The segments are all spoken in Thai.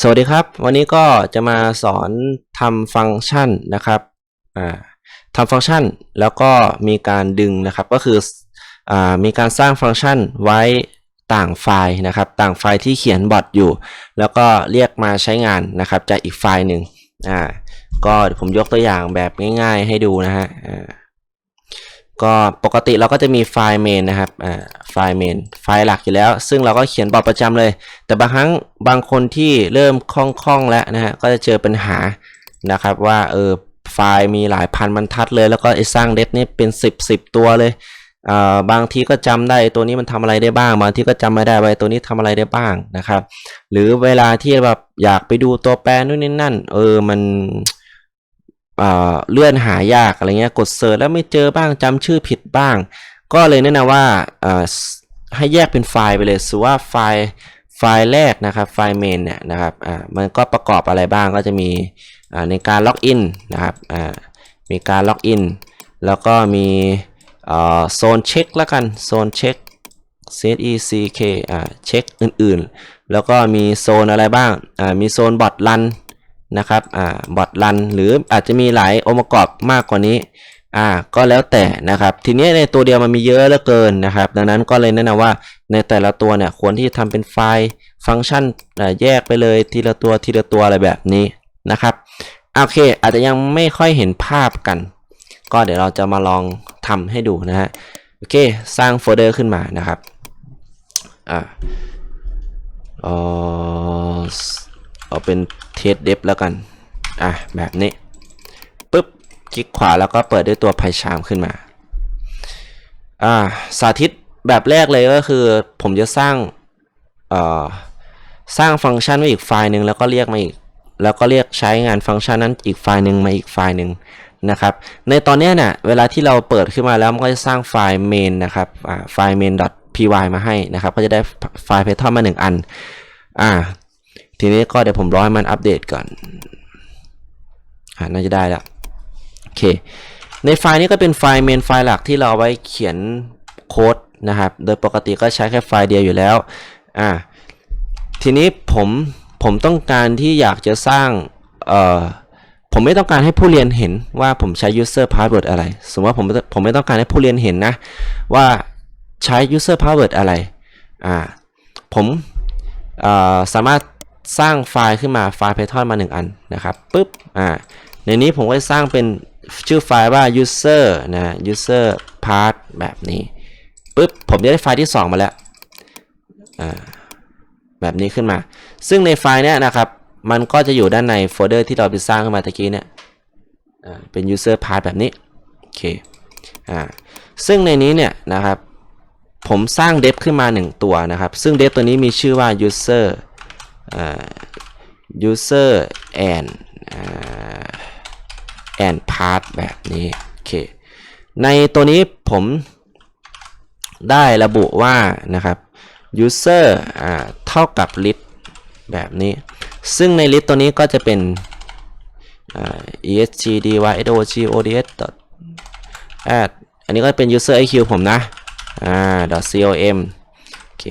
สวัสดีครับ วันนี้ก็จะมาสอนทำฟังก์ชันนะครับทำฟังก์ชันแล้วก็มีการดึงนะครับก็คืออมีการสร้างฟังก์ชันไว้ต่างไฟล์นะครับ ต่างไฟล์ที่เขียนบอทอยู่ แล้วก็เรียกมาใช้งานนะครับจากอีกไฟล์หนึ่งอ่าก็ผมยกตัวอย่างแบบง่าย ๆ ให้ดูนะฮะอ่า ก็ปกติเราก็จะมีไฟล์ main นะครับอ่าไฟล์ main ไฟล์หลักอยู่แล้ว ซึ่งเราก็เขียนบอทประจำเลย แต่บางครั้งบางคนที่เริ่มคล่องๆแล้วนะฮะก็จะเจอปัญหานะครับว่าเออไฟล์มีหลายพันบรรทัดเลย แล้วก็ไอ้สร้างเดฟนี่เป็น 10 10 ตัวเลยอ่าบางทีก็จำได้ตัวนี้มันทำอะไรได้บ้างบางทีก็จำไม่ได้ว่าไอ้ตัวนี้ทำอะไรได้บ้างนะครับ หรือเวลาที่แบบอยากไปดูตัวแปรนู่นนี่นั่น เออมัน เลื่อนหายากอะไรเงี้ยกดเสิร์ชแล้วไม่เจอบ้างจำชื่อผิดบ้าง ก็เลยแนะนำว่าอ่าให้แยกเป็นไฟล์ไปเลยสมมุว่าไฟล์ไฟล์แรกนะครับไฟล์ main เนี่ยนะครับอ่ามันก็ประกอบอะไรบ้างก็จะมีอ่าในการล็อกอินนะครับอ่ามีการล็อกอินแล้วก็มีอ่าโซนเช็คล้วกันโซนเช็ค c e c k อ่าเช็คอื่นๆ แล้วก็มีโซนอะไรบ้างอ่ามีโซนบอทรัน นะครับอ่าบอทรันหรืออาจจะมีหลายองค์ประกอบมากกว่านี้อ่าก็แล้วแต่นะครับ ทีนี้ในตัวเดียวมันมีเยอะเหลือเกินนะครับ ดังนั้นก็เลยแนะนำว่าในแต่ละตัวเนี่ยควรที่จะทำเป็นไฟล์ฟังก์ชันแยกไปเลยทีละตัวทีละตัวอะไรแบบนี้นะครับโอเค อาจจะยังไม่ค่อยเห็นภาพกัน ก็เดี๋ยวเราจะมาลองทำให้ดูนะฮะโอเค สร้างโฟลเดอร์ขึ้นมานะครับอ่าเออ เอาเป็นเทสเดฟแล้วกัน อะ แบบนี้ปุ๊บคลิกขวาแล้วก็เปิดด้วยตัว PyCharm ขึ้นมา อ่า สาธิตแบบแรกเลยก็คือ ผมจะสร้างเอ่อสร้างฟังก์ชันไว้อีกไฟล์หนึ่งแล้วก็เรียกมาอีก แล้วก็เรียกใช้งานฟังก์ชันนั้นอีกไฟล์หนึ่งมาอีกไฟล์หนึ่งนะครับ ในตอนนี้เนี่ยเวลาที่เราเปิดขึ้นมาแล้วมันก็จะสร้างไฟล์ main นะครับอ่าไฟล์ main.py มาให้นะครับ ก็จะได้ไฟล์ Python มาหนึ่งอัน อ่า ทีนี้ก็เดี๋ยวผมรอให้มันอัปเดตก่อนอ่าน่าจะได้แล้วโอเค ในไฟล์นี้ก็เป็นไฟล์เมนไฟล์หลักที่เราไว้เขียนโค้ดนะครับ โดยปกติก็ใช้แค่ไฟล์เดียวอยู่แล้วอ่าทีนี้ผมผมต้องการที่อยากจะสร้างเอ่อผมไม่ต้องการให้ผู้เรียนเห็นว่าผมใช้ user password อะไร สมมติว่าผมผมไม่ต้องการให้ผู้เรียนเห็นนะ ว่าใช้ user password อะไรอ่าผมอ่อสามารถ สร้างไฟล์ขึ้นมาไฟล์ Python มาหนึ่งอันนะครับปุ๊บอ่าในนี้ผมก็จะสร้างเป็นชื่อไฟล์ว่า user นะ user part แบบนี้ปุ๊บผมจะได้ไฟล์ที่ 2 มาแล้วอ่าแบบนี้ขึ้นมา ซึ่งในไฟล์เนี้ยนะครับมันก็จะอยู่ด้านในโฟลเดอร์ที่เราไปสร้างขึ้นมาตะกี้เนี่ยอ่าเป็น user part แบบนี้โอเคอ่าซึ่งในนี้เนี่ยนะครับผมสร้าง def ขึ้นมา 1 ตัวนะครับ ซึ่ง def ตัวนี้มีชื่อว่า user user and and part แบบนี้โอเคในตัวนี้ผมได้ระบุว่านะครับ user เท่ากับ list แบบนี้ ซึ่งใน list ตัวนี้ก็จะเป็น esgdy sog ods add อันนี้ก็เป็น user iq ผมนะอ่า .com โอเค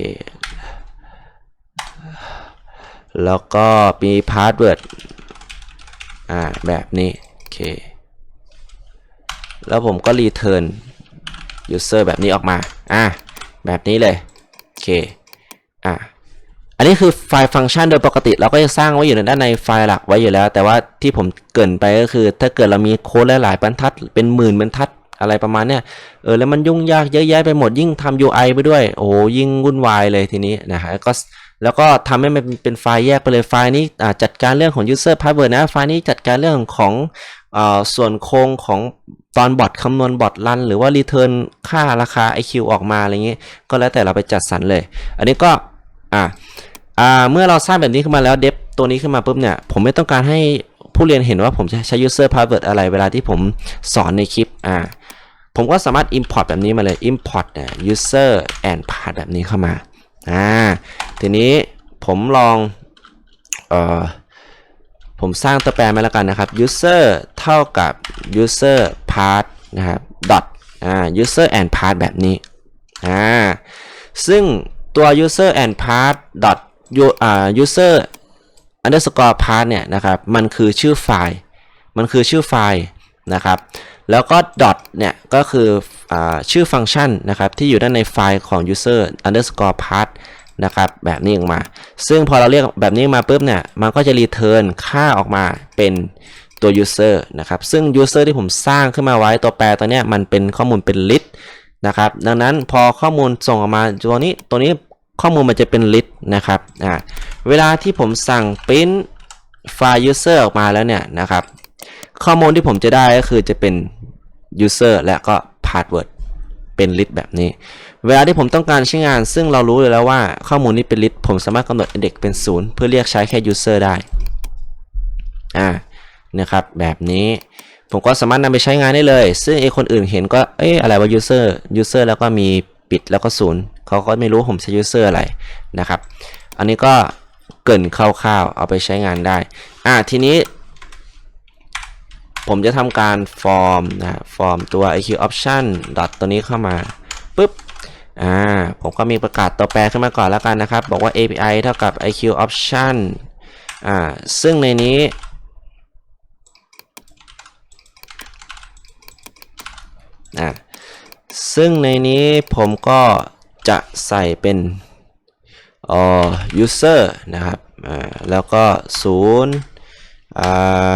แล้วก็มี password อ่าแบบนี้ โอเค แล้วผมก็ return user แบบนี้ออกมา อ่าแบบนี้เลย โอเค อ่าอันนี้คือไฟล์ฟังก์ชันโดยปกติเราก็จะสร้างไว้อยู่ในด้านในไฟล์หลักไว้อยู่แล้ว แต่ว่าที่ผมเกินไปก็คือ ถ้าเกิดเรามีโค้ดหลายๆบรรทัด เป็นหมื่นบรรทัดอะไรประมาณเนี้ยเออแล้วมันยุ่งยากเยอะแยะไปหมดยิ่งทำ UI ไปด้วย โอ้ยิ่งวุ่นวายเลยทีนี้นะฮะก็ แล้วก็ทำให้มันเป็นไฟล์แยกไปเลยไฟล์นี้จัดการเรื่องของ user password นะไฟล์นี้จัดการเรื่องของอส่วนโครงของตอนบอทคำนวณบอทรันหรือว่า return ค่าราคา IQ ออกมาอะไรเงี้ยก็แล้วแต่เราไปจัดสรรเลย อันนี้ก็อ่าเมื่อเราสร้างแบบนี้ขึ้นมาแล้วเดฟตัวนี้ขึ้นมาปุ๊บเนี่ย ผมไม่ต้องการให้ผู้เรียนเห็นว่าผมจะใช้ user password อะไรเวลาที่ผมสอนในคลิปอ่าผมก็สามารถ import แบบนี้มาเลย import user and part แบบนี้เข้ามา อ่าทีนี้ผมลองเอ่อผมสร้างตัวแปรมาแล้วกันนะครับ user เท่ากับ user part นะครับ dot อ่า user and part แบบนี้อ่าซึ่งตัว user and part dot u อ่า user underscore path เนี่ยนะครับ มันคือชื่อไฟล์ มันคือชื่อไฟล์นะครับ แล้วก็ dot เนี่ย ก็คืออชื่อฟังก์ชันนะครับ ที่อยู่ด้านในไฟล์ของ user underscore path นะครับ แบบนี้ออกมา ซึ่งพอเราเรียกแบบนี้มาปุ๊บเนี่ย มันก็จะ return ค่าออกมาเป็นตัว user นะครับ ซึ่ง user ที่ผมสร้างขึ้นมาไว้ตัวแปรตัวเนี้ยมันเป็นข้อมูลเป็น list นะครับ ดังนั้นพอข้อมูลส่งออกมาตัวนี้ตัวนี้ข้อมูลมันจะเป็น list นะครับ อ่า เวลาที่ผมสั่ง print ไฟล์ user ออกมาแล้วเนี่ยนะครับ ข้อมูลที่ผมจะได้ก็คือจะเป็น user และก็ password เป็น list แบบนี้ เวลาที่ผมต้องการใช้งาน ซึ่งเรารู้อยู่แล้วว่าข้อมูลนี้เป็น list ผมสามารถกำหนด index เป็น 0 เพื่อเรียกใช้แค่ user ได้ อ่านะครับแบบนี้ผมก็สามารถนำไปใช้งานได้เลย ซึ่งไอคนอื่นเห็นก็ เอ๊ะอะไรวะ user user แล้วก็มีปิดแล้วก็ศูนย์เขาก็ไม่รู้ผมใช้ user อะไรนะครับ อันนี้ก็เกินคร่าวๆ เอาไปใช้งานได้ อ่าทีนี้ ผมจะทำการฟอร์มนะฟอร์มตัว iq option dot ตัวนี้เข้ามาปุ๊บอ่าผมก็มีประกาศตัวแปรขึ้นมาก่อนแล้วกันนะครับ บอกว่า API เท่ากับ iq option อ่าซึ่งในนี้อ่าซึ่งในนี้ผมก็จะใส่เป็นออ user นะครับอ่าแล้วก็ศูนย์อ่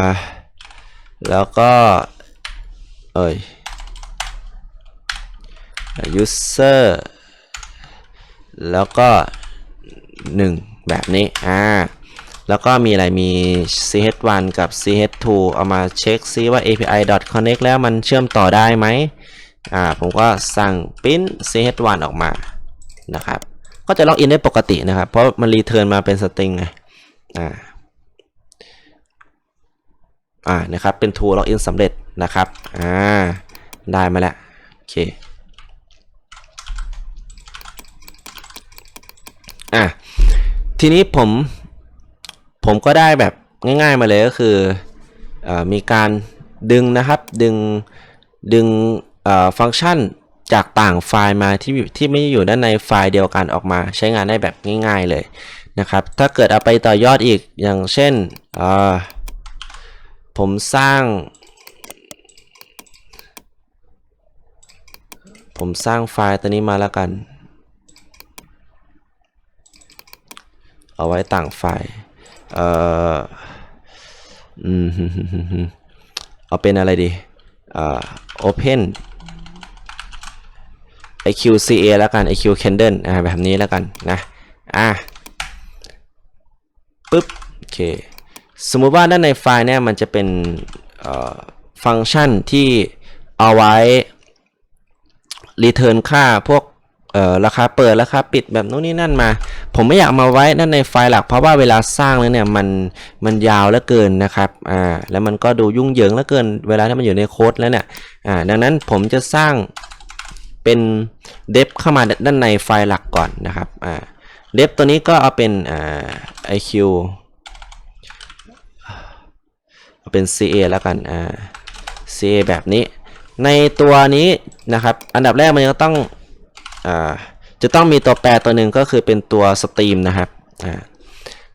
า แล้วก็เอ่ย user แล้วก็ 1 แบบนี้ อ่า แล้วก็มีอะไร มี ch1 กับ ch2 เอามาเช็คซิว่า api connect แล้วมันเชื่อมต่อได้ไหม อ่า ผมก็สั่ง print ch1 ออกมา นะครับ ก็จะล็อกอินได้ปกตินะครับ เพราะมันรีเทิร์นมาเป็นสตริงไง อ่า อ่านะครับเป็น tool login สำเร็จนะครับอ่าได้มาแล้วโอเคอะทีนี้ผมผมก็ได้แบบง่าย ๆมาเลยก็คืออมีการดึงนะครับดึงดึงฟังก์ชันจากต่างไฟล์มาที่ที่ไม่อยู่ด้านในไฟล์เดียวกันออกมา ใช้งานได้แบบง่าย ๆเลยนะครับ ถ้าเกิดเอาไปต่อยอดอีกอย่างเช่นอ่อ ผมสร้าง ผมสร้างไฟล์ตัวนี้มาแล้วกัน เอาไว้ต่างไฟล์ เอ่ออืมเอาเป็นอะไรดีเอ่อ open iqca แล้วกัน iq candle อ่าแบบนี้แล้วกันนะ อะปึ๊บ โอเค สมมุติว่าด้านในไฟล์เนี่ยมันจะเป็นฟังก์ชันที่เอาไว้ return ค่าพวกราคาเปิดราคาปิดแบบนู้นนี่นั่นมา ผมไม่อยากมาไว้ด้านในไฟล์หลัก เพราะว่าเวลาสร้างแล้วเนี่ยมันมันยาวเหลือเกินนะครับอ่าแล้วมันก็ดูยุ่งเหยิงเหลือเกิน เวลาที่มันอยู่ในโค้ดแล้วเนี่ยอ่าดังนั้นผมจะสร้างเป็นเดฟเข้ามาด้านในไฟล์หลักก่อนนะครับอ่าเดฟตัวนี้ก็เอาเป็นอ่า iq เป็น CA แล้วกันอ่า CA แบบนี้ ในตัวนี้นะครับ อันดับแรกมันจะต้องอ่าจะต้องมีตัวแปรตัวหนึ่งก็คือเป็นตัว stream นะครับอ่า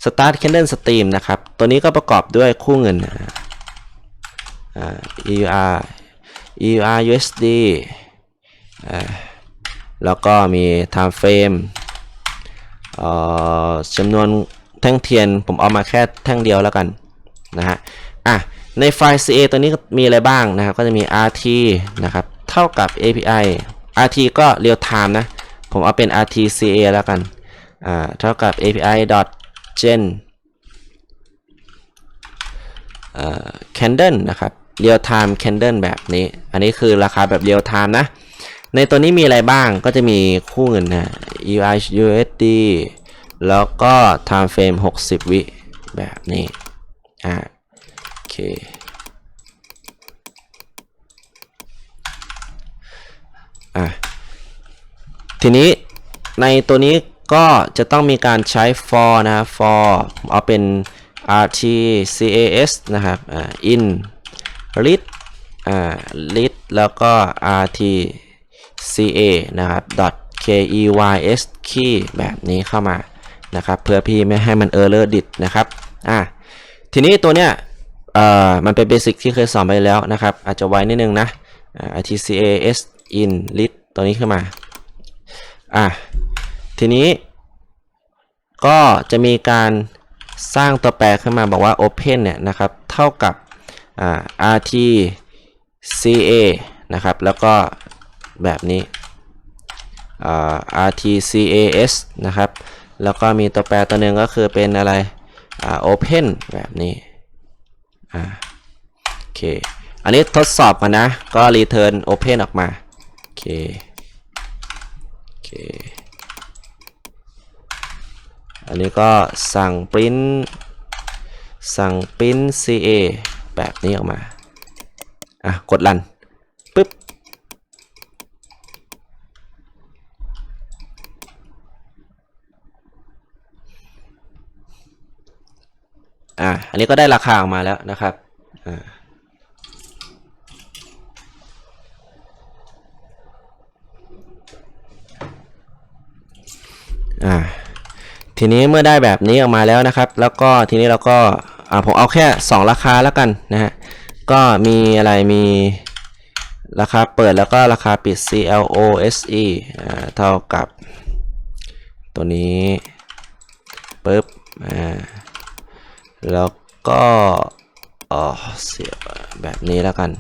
start candle stream นะครับ ตัวนี้ก็ประกอบด้วยคู่เงินอ่า EUR EUR USD อ่าแล้วก็มี time frame อ่อจำนวนแท่งเทียนผมเอามาแค่แท่งเดียวแล้วกันนะฮะ อะในไฟล์ CA ตัวนี้มีอะไรบ้างนะครับ ก็จะมี RT นะครับ เท่ากับ API RT ก็ real time นะ ผมเอาเป็น RT CA แล้วกัน อ่า เท่ากับ API gen เอ่อ candle นะครับ real time candle แบบนี้ อันนี้คือราคาแบบ real time นะ ในตัวนี้มีอะไรบ้าง ก็จะมีคู่เงินนะ UI USD แล้วก็ time frame 60 วิแบบนี้ อ่า เคอะทีนี้ในตัวนี้ก็จะต้องมีการใช้ for นะครับ for เอาเป็น rt cas นะครับอ่า in read อ่า read แล้วก็ rt ca นะครับ dot keys key แบบนี้เข้ามานะครับ เพื่อพี่ไม่ให้มัน error ดิดนะครับ อะทีนี้ตัวเนี้ย อ่อมันเป็นเบสิกที่เคยสอนไปแล้วนะครับ อาจจะไว้นิดนึงนะอ่า ITCA S in list ตัวนี้ขึ้นมา อะ ทีนี้ ก็จะมีการสร้างตัวแปรขึ้นมาบอกว่า open เนี่ยนะครับ เท่ากับอ่า RTCA นะครับ แล้วก็แบบนี้อ RTCAS นะครับ แล้วก็มีตัวแปรตัวหนึ่งก็คือเป็นอะไรอ่า open แบบนี้ อ่าโอเค อันนี้ทดสอบกันนะ ก็ return open ออกมา โอเค โอเค อันนี้ก็สั่ง print สั่ง print ca แบบนี้ออกมา อะ กดรันปึ๊บ อันนี้ก็ได้ราคาออกมาแล้วนะครับอ่าอ่าทีนี้เมื่อได้แบบนี้ออกมาแล้วนะครับ แล้วก็ทีนี้เราก็อ่าผมเอาแค่ 2 ราคาแล้วกันนะฮะก็มีอะไรมีราคาเปิดแล้วก็ราคาปิด CLOSE อ่าเท่ากับตัวนี้ปึ๊บอ่าแล้ว ก็อ๋อเสียบแบบนี้แล้วกัน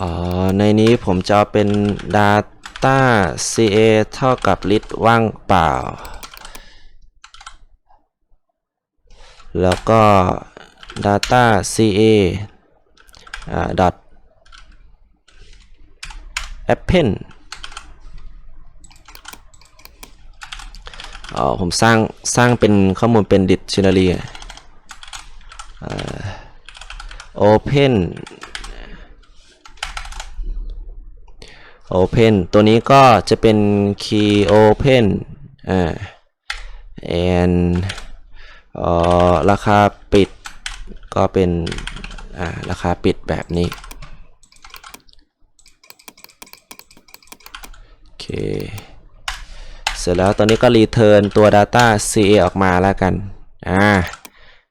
อ๋อในนี้ผมจะเป็น data ca เท่ากับ list ว่างเปล่า แล้วก็ data ca อ่า dot append อ๋อผมสร้างสร้างเป็นข้อมูลเป็น dictionary อ่า open open ตัวนี้ก็จะเป็น key open อ่า and เอ่อราคาปิดก็เป็นอ่าราคาปิดแบบนี้ โอเค เสร็จแล้วตอนนี้ก็ return ตัว data ca ออกมาแล้วกัน อ่า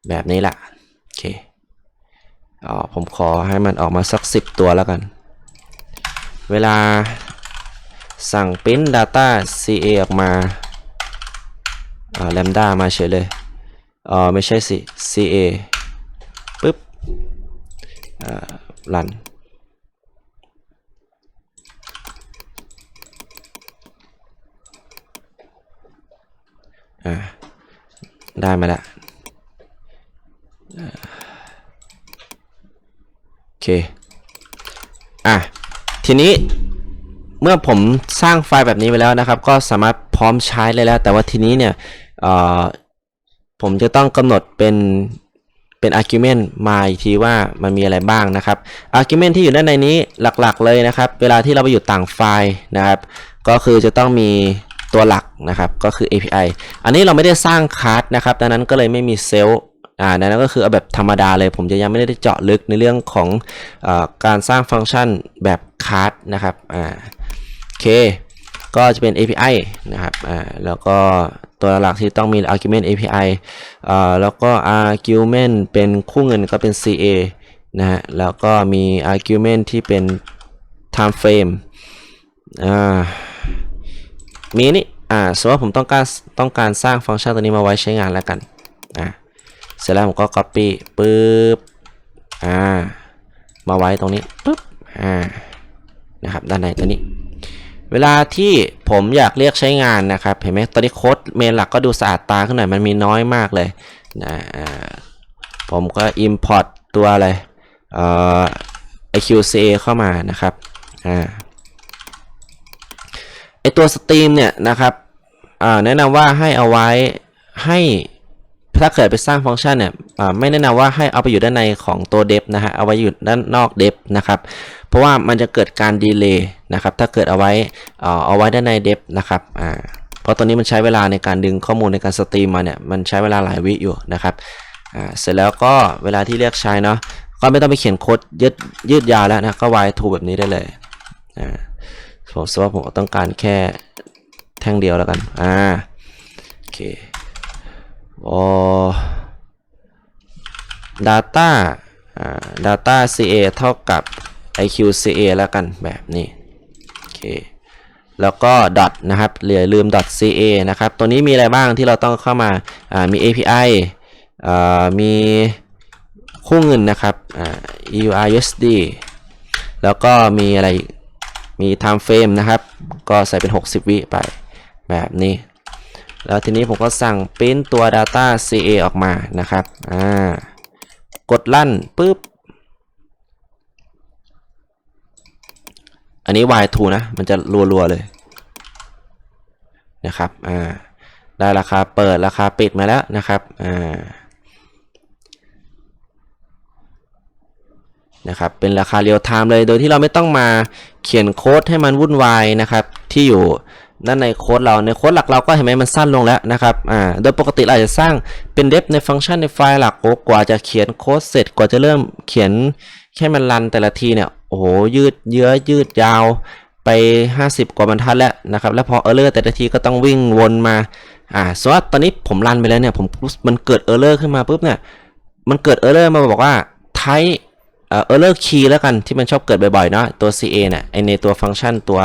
แบบนี้แหละโอเคอ๋อผมขอให้มันออกมาสัก 10 ตัวแล้วกัน เวลาสั่ง print data ca ออกมาอ่า lambda มาเฉยเลยอ๋อไม่ใช่สิ ca ปึ๊บอ่า run อ่าได้มาล้วอ่าโอเค อะ ทีนี้เมื่อผมสร้างไฟล์แบบนี้ไปแล้วนะครับ ก็สามารถพร้อมใช้เลยแล้ว แต่ว่าทีนี้เนี่ยผมจะต้องกำหนดเป็นเป็น argument มาอีกทีว่ามันมีอะไรบ้างนะครับ argument ที่อยู่ด้านในนี้หลักๆเลยนะครับ เวลาที่เราไปอยู่ต่างไฟล์นะครับ ก็คือจะต้องมี ตัวหลักนะครับก็คือ API อันนี้เราไม่ได้สร้างคลาสนะครับดังนั้นก็เลยไม่มีเซลล์อ่านั้นก็คือเอาแบบธรรมดาเลยผมจะยังไม่ได้เจาะลึกในเรื่องของอการสร้างฟังก์ชันแบบคลาสนะครับอ่าโอเคก็จะเป็น API นะครับอ่าแล้วก็ตัวหลักที่ต้องมี argument API อ่าแล้วก็ argument เป็นคู่เงินก็เป็น CA นะฮะแล้วก็มี argument ที่เป็น time frame อ่า มีนี่อ่าสมมติว่าผมต้องการต้องการสร้างฟังก์ชันตัวนี้มาไว้ใช้งานแล้วกันอ่าเสร็จแล้วผมก็ copy ปึ๊บอ่ามาไว้ตรงนี้ปึ๊บอ่านะครับด้านในตัวนี้ เวลาที่ผมอยากเรียกใช้งานนะครับเห็นไหมตอนนี้โค้ดเมนหลักก็ดูสะอาดตาขึ้นหน่อยมันมีน้อยมากเลยนะอ่าผมก็ import ตัวอะไรเอ่อ IQCA เข้ามานะครับอ่า ตัวสตรีมเนี่ยนะครับแนะนำว่าให้เอาไว้ให้ถ้าเกิดไปสร้างฟังก์ชันเนี่ยไม่แนะนำว่าให้เอาไปอยู่ด้านในของตัว dev นะฮะเอาไว้อยู่ด้านนอก dev นะครับเพราะว่ามันจะเกิดการดีเลย์นะครับถ้าเกิดเอาไว้เอ่อเอาไว้ด้านใน dev นะครับอ่าเพราะตัวนี้มันใช้เวลาในการดึงข้อมูลในการสตรีมมาเนี่ยมันใช้เวลาหลายวิอยู่นะครับอ่าเสร็จแล้วก็เวลาที่เรียกใช้เนาะก็ไม่ต้องไปเขียนโค้ดยืดยืดยาวแล้วนะก็ y to แบบนี้ได้เลยอ่า ผมสมมติว่าผมต้องการแค่แท่งเดียวแล้วกัน อ่า โอเคอ๋อ data อ่า data ca เท่ากับ iq ca แล้วกันแบบนี้ โอเค แล้วก็ dot นะครับอย่าลืม dot ca นะครับ ตัวนี้มีอะไรบ้างที่เราต้องเข้ามา อ่า มี API อ่า มีคู่เงินนะครับ อ่า EUR USD แล้วก็มีอะไรอีก มี time frame นะครับ ก็ใส่เป็น 60 วิไปแบบนี้ แล้วทีนี้ผมก็สั่งปริ้นตัว data ca ออกมานะครับ อ่า กดลั่นปุ๊บ อันนี้ y2 นะ มันจะรัวๆเลยนะครับ อ่า ได้ราคาเปิดราคาปิดมาแล้วนะครับ อ่า นะครับเป็นราคาเรียลไทม์เลยโดยที่เราไม่ต้องมาเขียนโค้ดให้มันวุ่นวายนะครับที่อยู่ด้านในโค้ดเราในโค้ดหลักเราก็เห็นไหมมันสั้นลงแล้วนะครับอ่าโดยปกติเราอาจจะสร้างเป็นเดฟในฟังก์ชันในไฟล์หลักโกว่าจะเขียนโค้ดเสร็จกว่าจะเริ่มเขียนแค่มันรันแต่ละทีเนี่ยโอ้โหยืดเยื้อยืดยาวไป 50 กว่าบรรทัดแล้วนะครับแล้วพอเออร์เลอร์แต่ละทีก็ต้องวิ่งวนมาอ่าสมมติว่าตอนนี้ผมรันไปแล้วเนี่ยผมมันเกิดเออร์เลอร์ขึ้นมาปุ๊บเนี่ยมันเกิดเออร์เลอร์มาบอกว่า ไทเอ่อ error key แล้วกันที่มันชอบเกิดบ่อยๆเนาะตัว ca เนี่ยไอในตัวฟังก์ชันตัว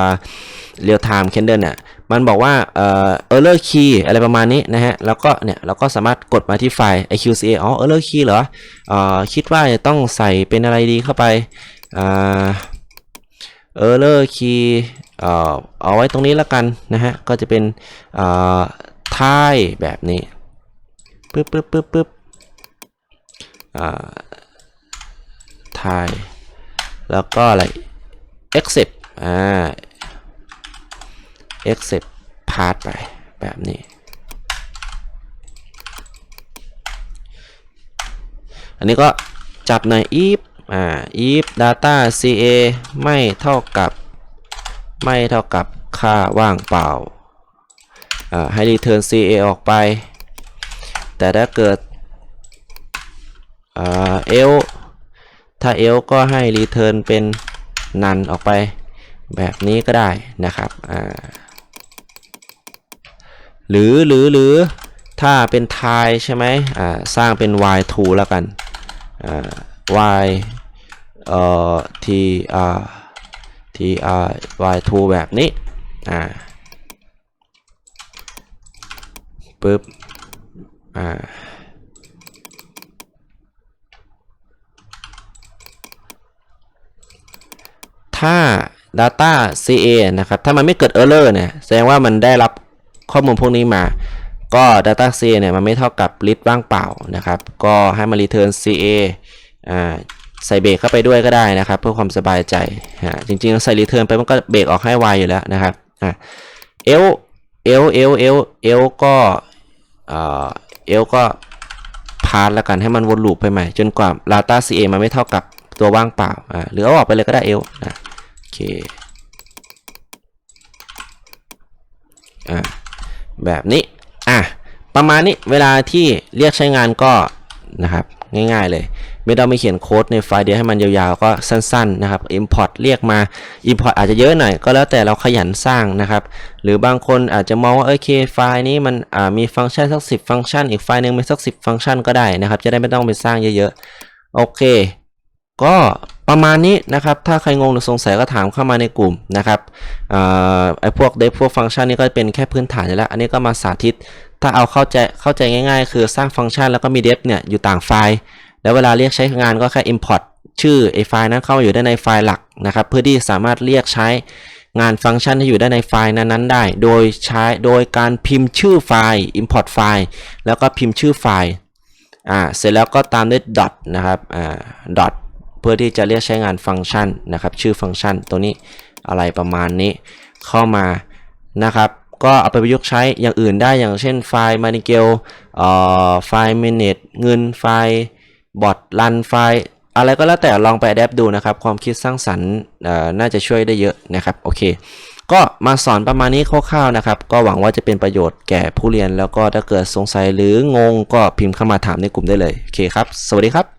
real time candle เนี่ยมันบอกว่าเอ่อ error key อะไรประมาณนี้นะฮะแล้วก็เนี่ยเราก็สามารถกดมาที่ไฟล์ iqca อ๋อ error key เหรอเออคิดว่าจะต้องใส่เป็นอะไรดีเข้าไปเอ่า error key เอ่อเอาไว้ตรงนี้แล้วกันนะฮะก็จะเป็นเอ่อ tie แบบนี้ปึ๊บปึ๊บปึ๊บปึ๊บ อ่าไทยแล้วก็อะไร accept อ่า accept part ไปแบบนี้ อันนี้ก็จับหน่อย if อ่า if data ca ไม่เท่ากับไม่เท่ากับค่าว่างเปล่า อ่า ให้ return ca ออกไป แต่ถ้าเกิด อ่า else ถ้า else ก็ให้ return เป็น none ออกไปแบบนี้ก็ได้นะครับอ่าหรือหรือหรือถ้าเป็น try ใช่ไหมอ่าสร้างเป็น y2 แล้วกันอ่า y เอ่อ t r t r y2 แบบนี้อ่าปึ๊บอ่า ถ้า data ca นะครับ ถ้ามันไม่เกิด error เนี่ย แสดงว่ามันได้รับข้อมูลพวกนี้มา ก็ data ca เนี่ย มันไม่เท่ากับ list ว่างเปล่านะครับ ก็ให้มัน return ca อ่าใส่เบรกเข้าไปด้วยก็ได้นะครับ เพื่อความสบายใจฮะจริงๆใส่ return ไปมันก็เบรกออกให้ไวอยู่แล้วนะครับอ่า l l l l l ก็อ่า l ก็พาสแล้วกันให้มันวนลูปไปใหม่ จนกว่า data ca มันไม่เท่ากับ ตัวว่างเปล่าอ่าหรือเอาออกไปเลยก็ได้ l นะโอเคอ่าแบบนี้อะประมาณนี้เวลาที่เรียกใช้งานก็นะครับง่ายๆเลย ไม่ต้องไปเขียนโค้ดในไฟล์เดียวให้มันยาวๆ ก็สั้นๆนะครับ import เรียกมา import อาจจะเยอะหน่อยก็แล้วแต่เราขยันสร้างนะครับ หรือบางคนอาจจะมองว่าโอเคไฟล์นี้มันอ่ามีฟังก์ชันสักสิฟังก์ชัน อีกไฟล์หนึงมีสักสิฟังก์ชันก็ได้นะครับ จะได้ไม่ต้องไปสร้างเยอะๆ โอเค ก็ประมาณนี้นะครับ ถ้าใครงงหรือสงสัยก็ถามเข้ามาในกลุ่มนะครับอ่าไอ้พวกเดฟพวกฟังก์ชันนี้ก็เป็นแค่พื้นฐานอยู่แล้ว อันนี้ก็มาสาธิต ถ้าเอาเข้าใจเข้าใจง่ายๆ คือสร้างฟังก์ชันแล้วก็มีเดฟเนี่ยอยู่ต่างไฟล์ แล้วเวลาเรียกใช้งานก็แค่ import ชื่อไอ้ไฟล์นั้นเข้ามาอยู่ได้ในไฟล์หลักนะครับ เพื่อที่สามารถเรียกใช้งานฟังก์ชันที่อยู่ได้ในไฟล์นั้นๆได้ โดยใช้โดยการพิมพ์ชื่อไฟล์ import ไฟล์ แล้วก็พิมพ์ชื่อไฟล์ อ่า เสร็จแล้วก็ตามด้วย dot นะครับ อ่า dot พื่อที่จะเรียกใช้งานฟังก์ชันนะครับ ชื่อฟังก์ชันตัวนี้อะไรประมาณนี้เข้ามานะครับ ก็เอาไปประยุกต์ใช้อย่างอื่นได้อย่างเช่นไฟล์ m a n i g a l เอ่อไฟล์ manage เงินไฟล์บอทรันไฟล์อะไรก็แล้วแต่ลองไป adapt ดูนะครับ ความคิดสร้างสรรค์น่าจะช่วยได้เยอะนะครับโอเค ก็มาสอนประมาณนี้คร่าวๆนะครับ ก็หวังว่าจะเป็นประโยชน์แก่ผู้เรียนแล้วก็ถ้าเกิดสงสัยหรืองงก็พิมพ์เข้ามาถามในกลุ่มได้เลย โอเคครับ สวัสดีครับ